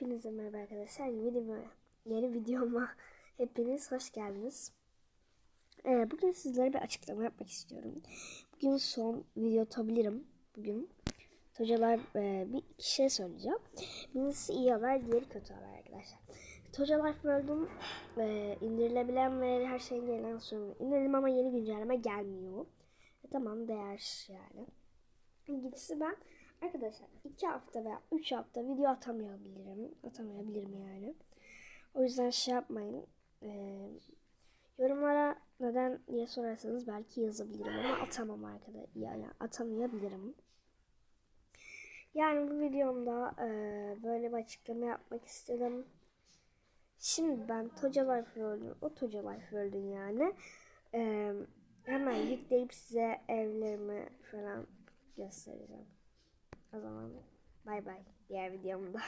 Hepinize merhaba arkadaşlar. Yeni videoma, yeni videoma hepiniz hoş geldiniz. Ee, bugün sizlere bir açıklama yapmak istiyorum. Bugün son video atabilirim. Bugün hocalar e, bir iki şey söyleyeceğim. Birincisi iyi haber, diğeri kötü haber arkadaşlar. Hocalar World'un e, indirilebilen ve her şeyin gelen sürümü indirdim ama yeni güncelleme gelmiyor. E, tamam değer yani. İkincisi ben arkadaşlar 2 hafta veya 3 hafta video atamayabilirim. Atamayabilirim yani. O yüzden şey yapmayın. Ee, yorumlara neden diye sorarsanız belki yazabilirim ama atamam arkadaşlar. Yani atamayabilirim. Yani bu videomda e, böyle bir açıklama yapmak istedim. Şimdi ben Toca Life World'un, o Toca Life World'un yani e, hemen yükleyip size evlerimi falan göstereceğim. O zaman bay bay diğer videomda.